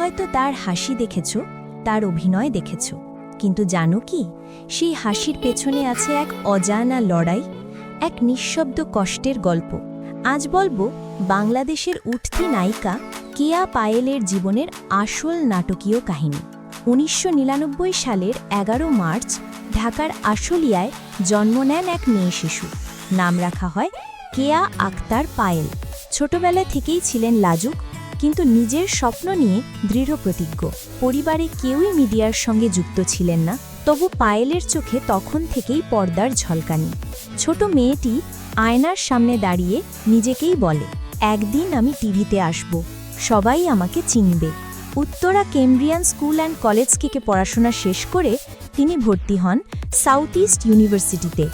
হয়তো তার হাসি দেখেছ, তার অভিনয় দেখেছ, কিন্তু জানো কি, সেই হাসির পেছনে আছে এক অজানা লড়াই, এক নিঃশব্দ কষ্টের গল্প। আজ বলব, বাংলাদেশের উঠতি নায়িকা কেয়া পায়েলের জীবনের আসল নাটকীয় কাহিনী। উনিশশো নিরানব্বই সালের এগারো মার্চ, ঢাকার আশুলিয়ায় জন্ম নেন এক মেয়ে শিশু। নাম রাখা হয় কেয়া আক্তার পায়েল। ছোটবেলা থেকেই ছিলেন লাজুক কিন্তু নিজের স্বপ্ন নিয়ে দৃঢ় প্রতিজ্ঞ। পরিবারে কেউই মিডিয়ার সঙ্গে যুক্ত ছিলেন না। তবু পায়েলের চোখে তখন থেকেই পর্দার ঝলকানি। ছোট মেয়েটি আয়নার সামনে দাঁড়িয়ে নিজেকেই বলে, একদিন আমি টিভিতে আসব। সবাই আমাকে চিনবে। Uttara Cambrian school and college থেকে পড়াশোনা শেষ করে তিনি ভর্তি হন সাউথ ইস্ট ইউনিভার্সিটিতে,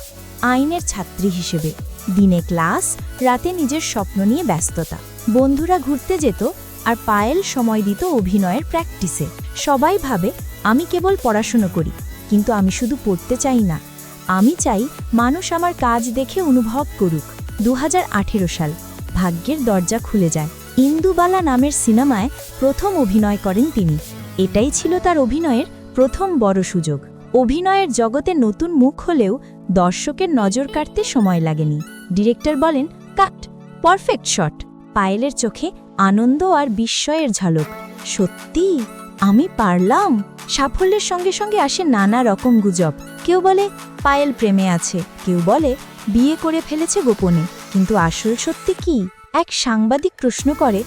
আইনের ছাত্রী হিসেবে। দিনে ক্লাস, রাতে নিজের স্বপ্ন নিয়ে ব্যস্ততা। বন্ধুরা ঘুরতে যেত আর পায়েল সময় দিত অভিনয়ের প্র্যাকটিসে। সবাই ভাবে, আমি কেবল পড়াশুনো করি, কিন্তু আমি শুধু পড়তে চাই না। আমি চাই মানুষ আমার কাজ দেখে অনুভব করুক দু হাজার আঠেরো সাল। ভাগ্যের দরজা খুলে যায়। ইন্দুবালা নামের সিনেমায় প্রথম অভিনয় করেন তিনি। এটাই ছিল তার অভিনয়ের প্রথম বড় সুযোগ। অভিনয়ের জগতে নতুন মুখ হলেও দর্শকের নজর কাটতে সময় লাগেনি। ডিরেক্টর বলেন, কাট, পারফেক্ট শট। পায়েলের চোখে আনন্দ আর বিস্ময়ের ঝলক। সত্যি? আমি পারলাম? সাফল্যের সঙ্গে সঙ্গে আসে নানা রকম গুজব। কেউ বলে, পায়েল প্রেমে আছে। কেউ বলে, বিয়ে করে ফেলেছে গোপনে। কিন্তু আসল সত্যি কি? এক সাংবাদিক প্রশ্ন করে,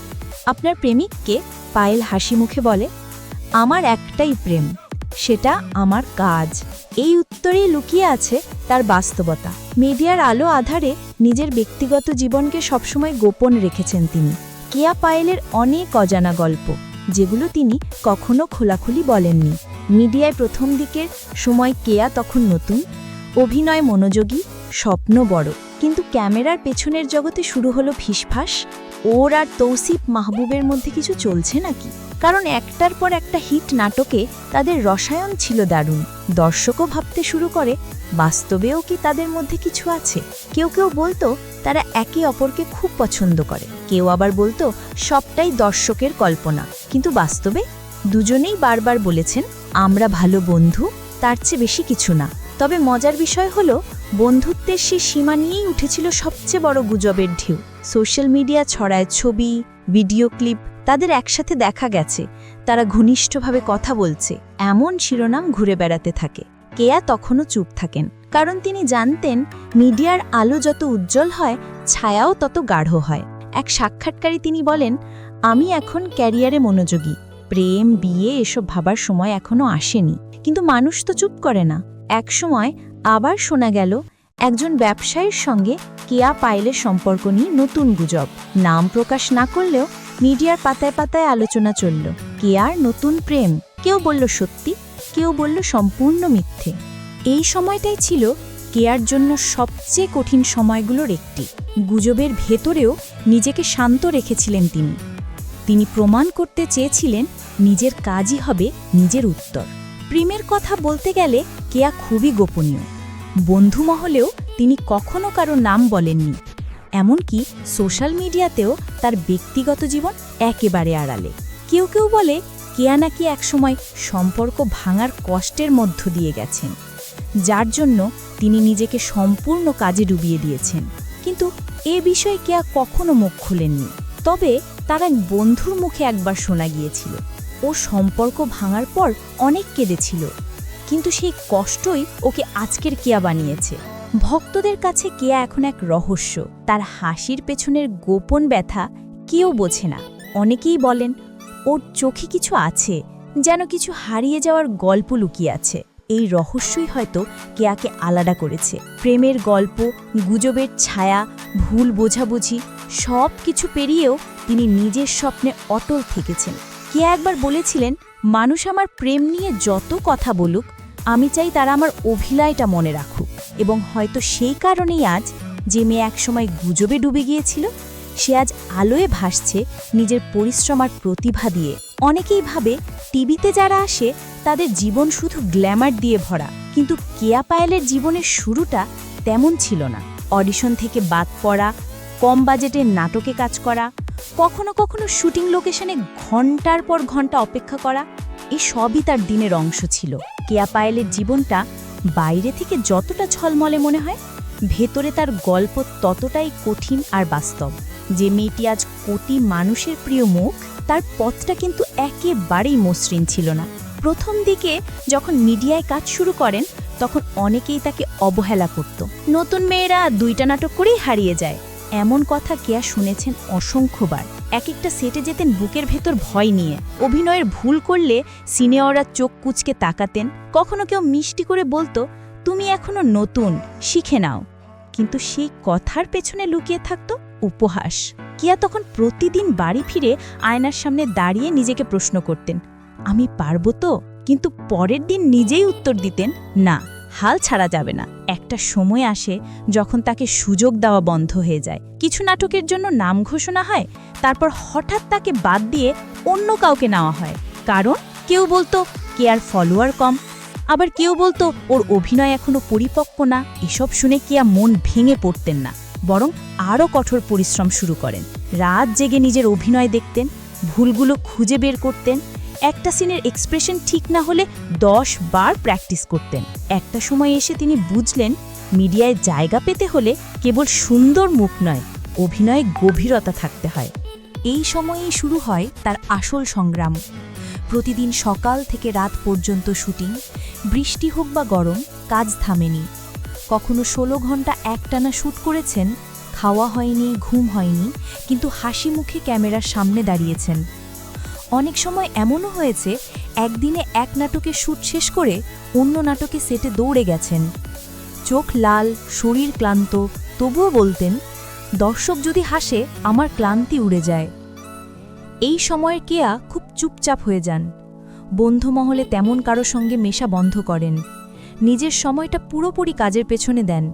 আপনার প্রেমিককে? পায়েল হাসি মুখে বলে, আমার একটাই প্রেম। সেটা আমার কাজ। এই উত্তরেই লুকিয়ে আছে তার বাস্তবতা। মিডিয়ার আলো আধারে নিজের ব্যক্তিগত জীবনকে সবসময় গোপন রেখেছেন তিনি। কেয়া পায়েলের অনেক অজানা গল্প, যেগুলো তিনি কখনো খোলাখুলি বলেননি। মিডিয়ায় প্রথম দিকের সময় কেয়া তখন নতুন, অভিনয় মনোযোগী, স্বপ্ন বড়। কিন্তু ক্যামেরার পেছনের জগতে শুরু হলো ফিসফাস। ওর আর তৌসিফ মাহবুবের মধ্যে কিছু চলছে নাকি? কারণ একটার পর একটা হিট নাটকে তাদের রসায়ন ছিল দারুণ। দর্শকও ভাবতে শুরু করে, বাস্তবেও কি তাদের মধ্যে কিছু আছে? কেউ কেউ বলতো, তারা একে অপরকে খুব পছন্দ করে। কেউ আবার বলতো, সবটাই দর্শকের কল্পনা। কিন্তু বাস্তবে, দুজনেই বারবার বলেছেন, আমরা ভালো বন্ধু, তার চেয়ে বেশি কিছু না। তবে মজার বিষয় হলো বন্ধুত্বের সেই সীমা নিয়েই উঠেছিল সবচেয়ে বড় গুজবের ঢেউ। সোশ্যাল মিডিয়া ছড়ায় ছবি, ভিডিও ক্লিপ, তাদের একসাথে দেখা গেছে। তারা ঘনিষ্ঠভাবে কথা বলছে। এমন শিরোনাম ঘুরে বেড়াতে থাকে। কেয়া তখনও চুপ থাকেন। কারণ তিনি জানতেন, মিডিয়ার আলো যত উজ্জ্বল হয়, ছায়াও তত গাঢ় হয়। এক সাক্ষাৎকারে তিনি বলেন, আমি এখন ক্যারিয়ারে মনোযোগী। প্রেম, বিয়ে, এসব ভাবার সময় এখনও আসেনি। কিন্তু মানুষ তো চুপ করে না। এক সময় আবার শোনা গেল একজন ব্যবসায়ীর সঙ্গে কেয়া পাইলের সম্পর্ক নিয়ে নতুন গুজব। নাম প্রকাশ না করলেও মিডিয়ার পাতায় পাতায় আলোচনা চলল। কেয়ার নতুন প্রেম। কেউ বলল সত্যি, কেউ বলল সম্পূর্ণ মিথ্যে। এই সময়টাই ছিল কেয়ার জন্য সবচেয়ে কঠিন সময়গুলোর একটি। গুজবের ভেতরেও নিজেকে শান্ত রেখেছিলেন তিনি। তিনি প্রমাণ করতে চেয়েছিলেন নিজের কাজই হবে নিজের উত্তর। প্রেমের কথা বলতে গেলে কেয়া খুবই গোপনীয়। বন্ধু মহলেও তিনি কখনো কারও নাম বলেননি। এমনকি সোশ্যাল মিডিয়াতেও তার ব্যক্তিগত জীবন একেবারে আড়ালে। কেউ কেউ বলে কেয়া নাকি একসময় সম্পর্ক ভাঙার কষ্টের মধ্য দিয়ে গেছেন। যার জন্য তিনি নিজেকে সম্পূর্ণ কাজে ডুবিয়ে দিয়েছেন। কিন্তু এ বিষয়ে কেয়া কখনো মুখ খুলেননি। তবে তার এক বন্ধুর মুখে একবার শোনা গিয়েছিল। ও সম্পর্ক ভাঙার পর অনেক কেঁদেছিল। কিন্তু সেই কষ্টই ওকে আজকের কেয়া বানিয়েছে। ভক্তদের কাছে কেয়া এখন এক রহস্য। তার হাসির পেছনের গোপন ব্যথা কেউ বোঝে না। অনেকেই বলেন, ওর চোখে কিছু আছে যেন কিছু হারিয়ে যাওয়ার গল্প লুকিয়ে আছে। এই রহস্যই হয়তো কেয়াকে আলাদা করেছে। প্রেমের গল্প, গুজবের ছায়া, ভুল বোঝাবুঝি সব কিছু পেরিয়েও তিনি নিজের স্বপ্নে অটল থেকেছেন। কেয়া একবার বলেছিলেন, মানুষ আমার প্রেম নিয়ে যত কথা বলুক, আমি চাই তারা আমার অভিনয়টা মনে রাখুক। এবং হয়তো সেই কারণেই আজ যে মেয়ে একসময় গুজবে ডুবে গিয়েছিল, সে আজ আলোয় ভাসছে নিজের পরিশ্রম আর প্রতিভা দিয়ে। অনেকেই ভাবে, টিভিতে যারা আসে, তাদের জীবন শুধু গ্ল্যামার দিয়ে ভরা। কিন্তু কেয়া পায়েলের জীবনের শুরুটা তেমন ছিল না। অডিশন থেকে বাদ পড়া, কম বাজেটের নাটকে কাজ করা কখনো কখনো শুটিং লোকেশনে ঘণ্টার পর ঘণ্টা অপেক্ষা করা এই সবই তার দিনের অংশ ছিল। কেয়া পায়েলের জীবনটা বাইরে থেকে যতটা ছলমলে মনে হয়, ভেতরে তার গল্প ততটাই কঠিন আর বাস্তব। যে মেয়েটি আজ কোটি মানুষের প্রিয় মুখ, তার পথটা কিন্তু একেবারেই মসৃণ ছিল না। প্রথম দিকে যখন মিডিয়ায় কাজ শুরু করেন, তখন অনেকেই তাকে অবহেলা করত। নতুন মেয়েরা দুইটা নাটক করেই হারিয়ে যায়। এমন কথা কেয়া শুনেছেন অসংখ্যবার? এক একটা সেটে যেতেন বুকের ভেতর ভয় নিয়ে। অভিনয়ের ভুল করলে সিনিয়ররা চোখ কুচকে তাকাতেন। কখনো কেউ মিষ্টি করে বলতো, তুমি এখনও নতুন, শিখে নাও। কিন্তু সেই কথার পেছনে লুকিয়ে থাকতো উপহাস। কিয়া তখন প্রতিদিন বাড়ি ফিরে আয়নার সামনে দাঁড়িয়ে নিজেকে প্রশ্ন করতেন, আমি পারব তো? কিন্তু পরের দিন নিজেই উত্তর দিতেন, না। হাল ছাড়া যাবে না। একটা সময় আসে যখন তাকে সুযোগ দেওয়া বন্ধ হয়ে যায়। কিছু নাটকের জন্য নাম ঘোষণা হয়, তারপর হঠাৎ তাকে বাদ দিয়ে অন্য কাউকে নেওয়া হয়। কারণ কেউ বলতো, কে আর ফলোয়ার কম? আবার কেউ বলতো, ওর অভিনয় এখনও পরিপক্ক না। এসব শুনে কিয়া মন ভেঙে পড়তেন না। বরং আরও কঠোর পরিশ্রম শুরু করেন। রাত জেগে নিজের অভিনয় দেখতেন, ভুলগুলো খুঁজে বের করতেন একটা সিনের এক্সপ্রেশন ঠিক না হলে দশ বার প্র্যাকটিস করতেন। একটা সময় এসে তিনি বুঝলেন, মিডিয়ায় জায়গা পেতে হলে কেবল সুন্দর মুখ নয়, অভিনয়ে গভীরতা থাকতে হয়। এই সময়েই শুরু হয় তার আসল সংগ্রাম। প্রতিদিন সকাল থেকে রাত পর্যন্ত শুটিং, বৃষ্টি হোক বা গরম, কাজ থামেনি। কখনো ষোলো ঘণ্টা একটানা শ্যুট করেছেন, খাওয়া হয়নি, ঘুম হয়নি, কিন্তু হাসি মুখে ক্যামেরার সামনে দাঁড়িয়েছেন। অনেক সময় এমনও হয়েছে, একদিনে এক নাটকে শ্যুট শেষ করে অন্য নাটকে সেটে দৌড়ে গেছেন। চোখ লাল, শরীর ক্লান্ত, তবুও বলতেন, দর্শক যদি হাসে, আমার ক্লান্তি উড়ে যায়। এই সময়ের কেয়া খুব চুপচাপ হয়ে যান। বন্ধুমহলে তেমন কারও সঙ্গে মেশা বন্ধ করেন। নিজের সময়টা পুরোপুরি কাজের পেছনে দেন,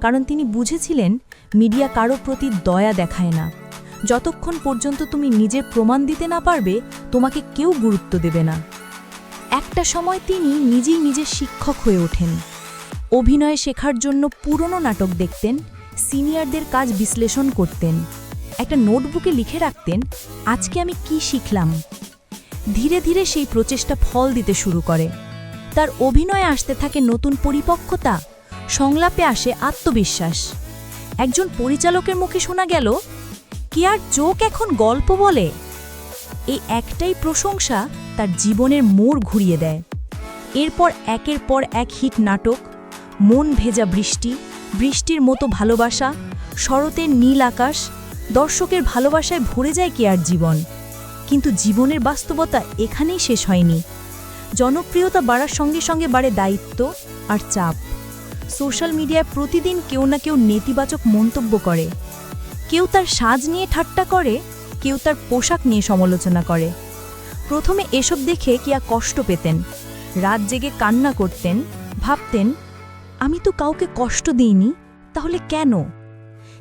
কারণ তিনি বুঝেছিলেন, মিডিয়া কারও প্রতি দয়া দেখায় না। যতক্ষণ পর্যন্ত তুমি নিজের প্রমাণ দিতে না পারবে, তোমাকে কেউ গুরুত্ব দেবে না। একটা সময় তিনি নিজেই নিজের শিক্ষক হয়ে ওঠেন। অভিনয় শেখার জন্য পুরনো নাটক দেখতেন, সিনিয়রদের কাজ বিশ্লেষণ করতেন, একটা নোটবুকে লিখে রাখতেন, আজকে আমি কি শিখলাম? ধীরে ধীরে সেই প্রচেষ্টা ফল দিতে শুরু করে। তার অভিনয়ে আসতে থাকে নতুন পরিপক্কতা, সংলাপে আসে আত্মবিশ্বাস। একজন পরিচালকের মুখে শোনা গেল কি আর চোখ এখন গল্প বলে? এই একটাই প্রশংসা তার জীবনের মোড় ঘুরিয়ে দেয়। এরপর একের পর এক হিট নাটক, মন ভেজা বৃষ্টি, বৃষ্টির মতো ভালোবাসা, শরতের নীল আকাশ, দর্শকের ভালোবাসায় ভরে যায় কেয়ার জীবন। কিন্তু জীবনের বাস্তবতা এখানেই শেষ হয়নি। জনপ্রিয়তা বাড়ার সঙ্গে সঙ্গে বাড়ে দায়িত্ব আর চাপ। সোশ্যাল মিডিয়ায় প্রতিদিন কেউ না কেউ নেতিবাচক মন্তব্য করে। কেউ তার সাজ নিয়ে ঠাট্টা করে, কেউ তার পোশাক নিয়ে সমালোচনা করে। প্রথমে এসব দেখে কিয়া কষ্ট পেতেন। রাত জেগে কান্না করতেন, ভাবতেন, আমি তো কাউকে কষ্ট দিইনি, তাহলে কেন?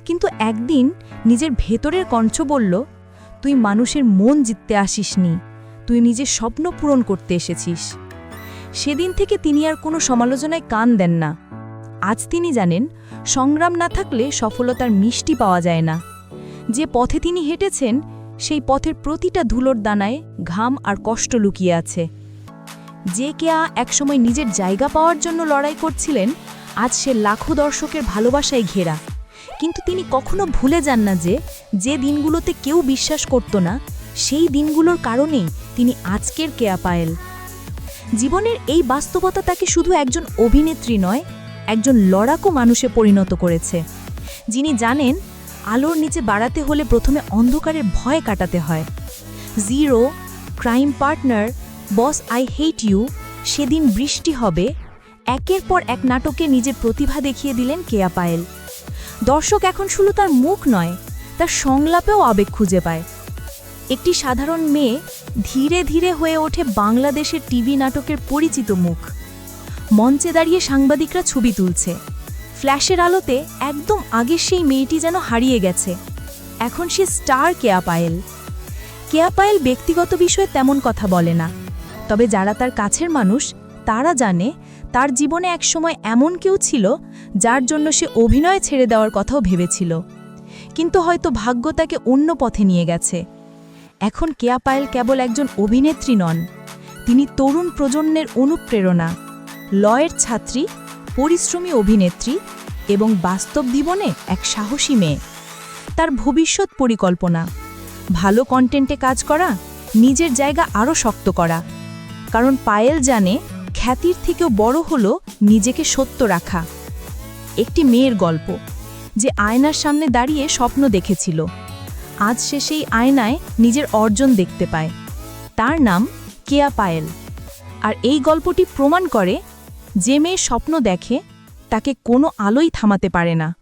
কিন্তু একদিন নিজের ভেতরের কণ্ঠ বলল, তুই মানুষের মন জিততে আসিসনি, তুই নিজের স্বপ্ন পূরণ করতে এসেছিস। সেদিন থেকে তিনি আর কোনো সমালোচনায় কান দেন না। আজ তিনি জানেন সংগ্রাম না থাকলে সফলতার মিষ্টি পাওয়া যায় না। যে পথে তিনি হেঁটেছেন, সেই পথের প্রতিটা ধুলোর দানায় ঘাম আর কষ্ট লুকিয়ে আছে। যে কেয়া একসময় নিজের জায়গা পাওয়ার জন্য লড়াই করছিলেন, আজ সে লাখো দর্শকের ভালোবাসায় ঘেরা। কিন্তু তিনি কখনো ভুলে যান না যে যে দিনগুলোতে কেউ বিশ্বাস করত না, সেই দিনগুলোর কারণেই তিনি আজকের কেয়া পায়েল। জীবনের এই বাস্তবতা তাকে শুধু একজন অভিনেত্রী নয় একজন লড়াকু মানুষে পরিণত করেছে। যিনি জানেন, আলোর নিচে বাড়াতে হলে প্রথমে অন্ধকারের ভয় কাটাতে হয়। Zero, crime partner, boss, I hate you, সেদিন বৃষ্টি হবে, একের পর এক নাটকে নিজের প্রতিভা দেখিয়ে দিলেন কেয়া পায়েল। দর্শক এখন শুধু তার মুখ নয়, তার সংলাপেও আবেগ খুঁজে পায়। একটি সাধারণ মেয়ে ধীরে ধীরে হয়ে ওঠে বাংলাদেশের টিভি নাটকের পরিচিত মুখ। মঞ্চে দাঁড়িয়ে সাংবাদিকরা ছবি তুলছে। ফ্ল্যাশের আলোতে একদম আগের সেই মেয়েটি যেন হারিয়ে গেছে। এখন সে স্টার কেয়া পায়েল। কেয়া পায়েল ব্যক্তিগত বিষয়ে তেমন কথা বলে না। তবে যারা তার কাছের মানুষ, তারা জানে তার জীবনে একসময় এমন কেউ ছিল যার জন্য সে অভিনয় ছেড়ে দেওয়ার কথাও ভেবেছিল। কিন্তু হয়তো ভাগ্য তাকে অন্য পথে নিয়ে গেছে। এখন কেয়া পায়েল কেবল একজন অভিনেত্রী নন। তিনি তরুণ প্রজন্মের অনুপ্রেরণা। লয়ের ছাত্রী, পরিশ্রমী অভিনেত্রী এবং বাস্তব জীবনে এক সাহসী মেয়ে। তার ভবিষ্যৎ পরিকল্পনা, ভালো কন্টেন্টে কাজ করা, নিজের জায়গা আরও শক্ত করা। কারণ পায়েল জানে, খ্যাতির থেকেও বড় হলো নিজেকে সত্য রাখা। একটি মেয়ের গল্প, যে আয়নার সামনে দাঁড়িয়ে স্বপ্ন দেখেছিল। আজ সে সেই আয়নায় নিজের অর্জন দেখতে পায়। তার নাম কেয়া পায়েল। আর এই গল্পটি প্রমাণ করে যে মেয়ে স্বপ্ন দেখে তাকে কোনো আলোই থামাতে পারে না।